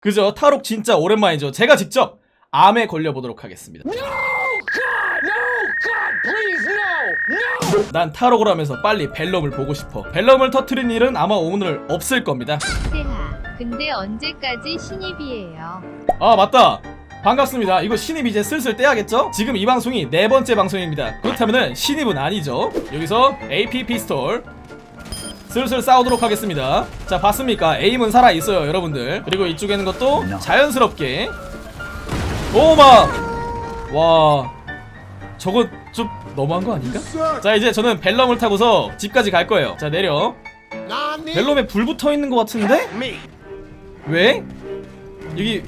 그죠? 탈옥 진짜 오랜만이죠. 제가 직접 암에 걸려보도록 하겠습니다. 난 탈옥을 하면서 빨리 벨럼을 보고 싶어. 벨럼을 터트린 일은 아마 오늘 없을 겁니다. 세하. 근데 언제까지 신입이에요? 아 맞다 반갑습니다 이거 신입 이제 슬슬 떼야겠죠? 지금 이 방송이 네 번째 방송입니다 그렇다면은 신입은 아니죠 여기서 AP 피스톨 슬슬 싸우도록 하겠습니다. 자 봤습니까? 에임은 살아있어요 여러분들. 그리고 이쪽에는 것도 자연스럽게. 오마! 와. 저거 좀 너무한 거 아닌가? 자 이제 저는 벨럼을 타고서 집까지 갈 거예요. 자 내려. 벨럼에 불 붙어 있는 것 같은데? 왜? 여기.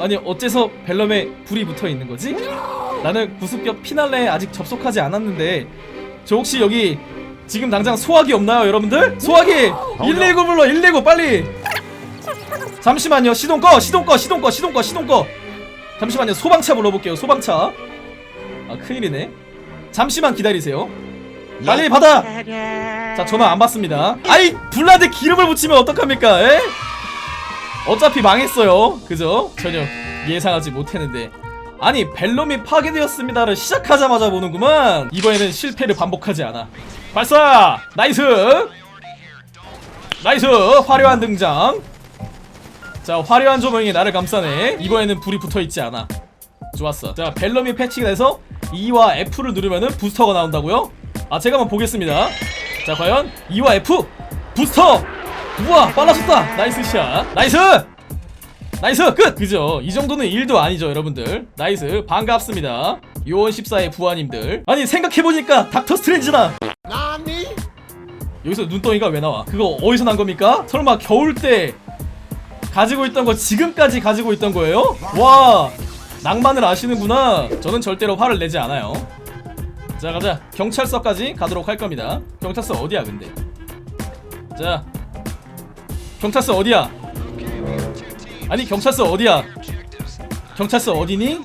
아니 어째서 벨럼에 불이 붙어 있는 거지? 나는 구습격 피날레에 아직 접속하지 않았는데 저 혹시 여기 지금 당장 소화기 없나요 여러분들? 소화기 119 불러 119 빨리! 잠시만요 시동 꺼 시동 꺼 시동 꺼 시동 꺼 시동 꺼! 잠시만요 소방차 불러볼게요 소방차. 아 큰일이네. 잠시만 기다리세요. 빨리 받아! 자 전화 안 받습니다. 아이 불나데 기름을 붙이면 어떡합니까 에? 어차피 망했어요. 그죠? 전혀 예상하지 못했는데. 아니 벨럼이 파괴되었습니다를 시작하자마자 보는구만! 이번에는 실패를 반복하지 않아 발사! 나이스! 나이스! 화려한 등장. 자 화려한 조명이 나를 감싸네. 이번에는 불이 붙어있지 않아. 좋았어. 자 벨럼이 패치가 돼서 E와 F를 누르면은 부스터가 나온다고요? 아 제가 한번 보겠습니다. 자 과연 E와 F 부스터! 우와 빨라졌다! 나이스 샷. 나이스! 나이스! 끝! 그죠? 이 정도는 일도 아니죠 여러분들. 나이스. 반갑습니다. 요원 14의 부하님들. 아니 생각해보니까 닥터 스트레인지 나 여기서 눈덩이가 왜 나와? 그거 어디서 난 겁니까? 설마 겨울 때 가지고 있던 거 지금까지 가지고 있던 거예요? 와 낭만을 아시는구나. 저는 절대로 화를 내지 않아요. 자 가자. 경찰서까지 가도록 할 겁니다. 경찰서 어디야 근데? 자 경찰서 어디야? 아니 경찰서 어디야? 경찰서 어디니?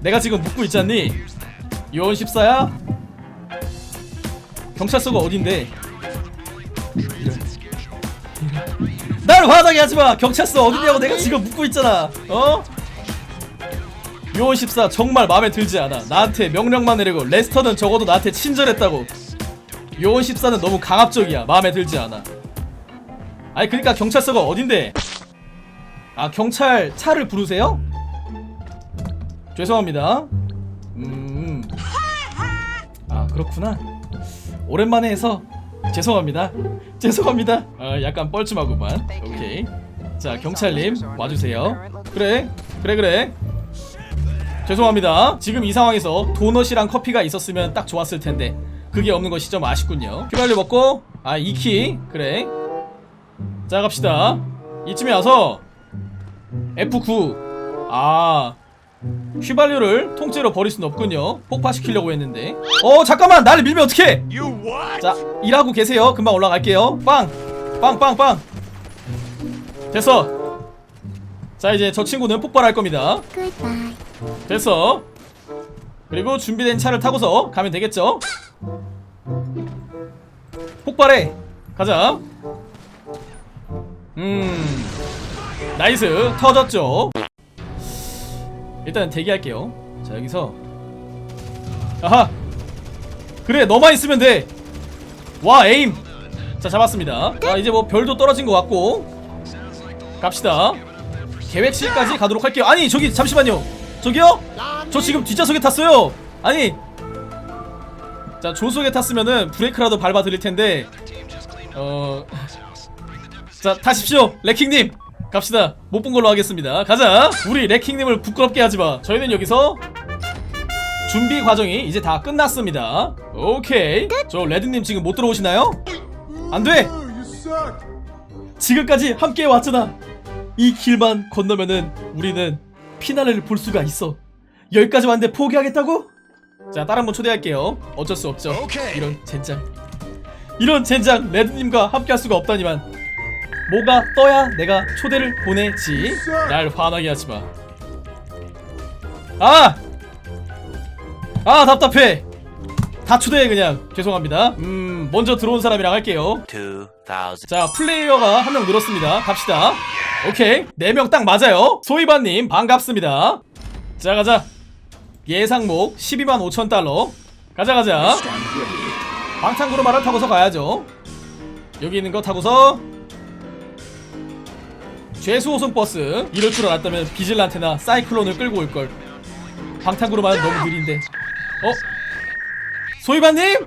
내가 지금 묻고 있잖니? 요원 14야 경찰서가 어딘데? 날 화나게 하지마! 경찰서 어디냐고 내가 지금 묻고 있잖아. 어? 요원 14 정말 마음에 들지 않아. 나한테 명령만 내리고 레스터는 적어도 나한테 친절했다고. 요원 14는 너무 강압적이야. 마음에 들지 않아. 아니 그니까 경찰서가 어딘데? 아 경찰 차를 부르세요? 죄송합니다. 음. 아 그렇구나 오랜만에 해서 죄송합니다. 죄송합니다. 아 약간 뻘쭘하구만. 오케이. 자 경찰님 와주세요. 그래 그래 그래. 죄송합니다. 지금 이 상황에서 도넛이랑 커피가 있었으면 딱 좋았을 텐데 그게 없는 것이 좀 아쉽군요. 휘발유 먹고? 아 2키? 그래. 자 갑시다. 이쯤에 와서 F9 아 휘발유를 통째로 버릴 순 없군요. 폭파시키려고 했는데. 어 잠깐만! 나를 밀면 어떡해! 자 일하고 계세요. 금방 올라갈게요. 빵 빵 빵 빵! 됐어. 자 이제 저 친구는 폭발할 겁니다. 됐어. 그리고 준비된 차를 타고서 가면 되겠죠? 폭발해. 가자. 음 나이스. 터졌죠 일단 대기할게요. 자 여기서. 아하! 그래 너만 있으면 돼와 에임! 자 잡았습니다. 자 이제 뭐 별도 떨어진 것 같고. 갑시다. 계획실까지 가도록 할게요. 아니 저기 잠시만요. 저기요? 저 지금 뒷좌석에 탔어요. 아니! 자 조수석에 탔으면은 브레이크라도 밟아 드릴 텐데. 어... 자 타십시오 레킹님 갑시다. 못 본 걸로 하겠습니다. 가자. 우리 레킹님을 부끄럽게 하지마. 저희는 여기서 준비 과정이 이제 다 끝났습니다. 오케이. 저 레드님 지금 못 들어오시나요? 안돼. 지금까지 함께 왔잖아. 이 길만 건너면은 우리는 피나레를 볼 수가 있어. 여기까지 왔는데 포기하겠다고? 자 다른 분 초대할게요. 어쩔 수 없죠. 이런 젠장. 이런 젠장 레드님과 함께 할 수가 없다니만 뭐가 떠야 내가 초대를 보내지? 날 화나게 하지마. 아! 아 답답해. 다 초대해 그냥. 죄송합니다. 음 먼저 들어온 사람이랑 할게요. 2000. 자 플레이어가 한 명 늘었습니다. 갑시다. 오케이. 4명 딱 맞아요. 소이바님 반갑습니다. 자 가자. 예상목 12만 5천 달러. 가자 가자. 방탄구르마를 타고서 가야죠. 여기 있는 거 타고서 죄수호송 버스 이럴 줄 알았다면 비질란테나 사이클론을 끌고 올걸 방탄구르마는 너무 느린데 어? 소이바님?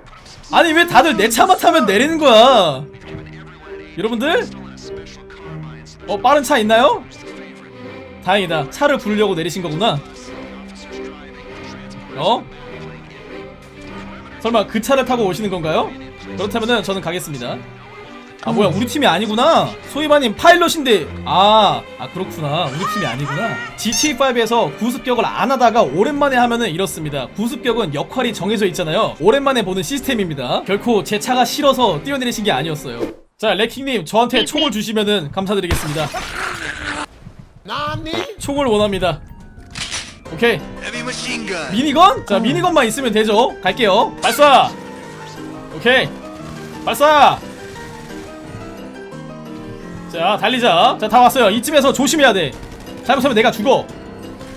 아니 왜 다들 내 차만 타면 내리는 거야 여러분들? 어 빠른 차 있나요? 다행이다 차를 부르려고 내리신 거구나 어? 설마 그 차를 타고 오시는 건가요? 그렇다면은 저는 가겠습니다 아 뭐야 우리 팀이 아니구나. 소이바님 파일럿인데. 아, 아 그렇구나. 우리 팀이 아니구나. GTA5에서 구습격을 안 하다가 오랜만에 하면은 이렇습니다. 구습격은 역할이 정해져 있잖아요. 오랜만에 보는 시스템입니다. 결코 제 차가 싫어서 뛰어내리신 게 아니었어요. 자 레킹님 저한테 총을 주시면은 감사드리겠습니다. 총을 원합니다. 오케이. 미니건? 자 미니건만 있으면 되죠. 갈게요. 발사! 오케이. 발사 자 달리자. 자 다 왔어요. 이쯤에서 조심해야 돼. 잘못하면 내가 죽어.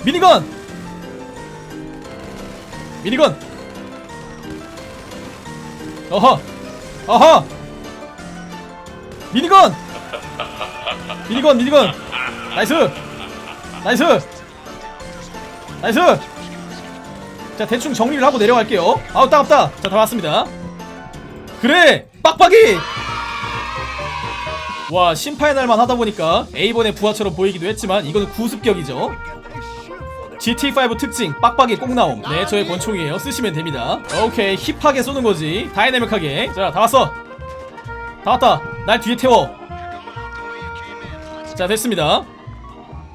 미니건! 미니건! 어허! 어허! 미니건! 미니건 미니건! 나이스! 나이스! 나이스! 자 대충 정리를 하고 내려갈게요. 아우 따갑다. 자 다 왔습니다. 그래! 빡빡이 와 심파의 날만 하다 보니까 A번의 부하처럼 보이기도 했지만 이거는 구습격이죠. GT5 특징 빡빡이 꼭 나옴. 네 저의 권총이에요. 쓰시면 됩니다. 오케이 힙하게 쏘는 거지. 다이내믹하게. 자 다 왔어. 다 왔다. 날 뒤에 태워. 자 됐습니다.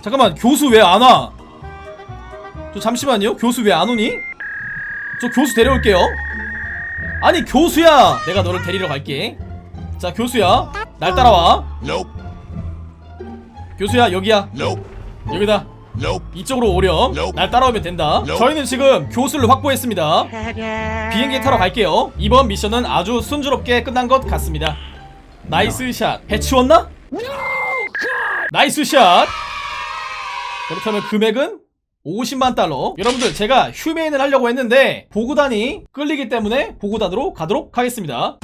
잠깐만 교수 왜 안 와? 저 잠시만요. 교수 왜 안 오니? 저 교수 데려올게요. 아니 교수야! 내가 너를 데리러 갈게. 자 교수야 날 따라와 Nope. 교수야 여기야 Nope. 여기다 Nope. 이쪽으로 오렴 Nope. 날 따라오면 된다 Nope. 저희는 지금 교수를 확보했습니다 비행기 타러 갈게요 이번 미션은 아주 순조롭게 끝난 것 같습니다 나이스 샷 해치웠나? 나이스 샷 그렇다면 금액은 50만 달러 여러분들 제가 휴메인을 하려고 했는데 보구단이 끌리기 때문에 보구단으로 가도록 하겠습니다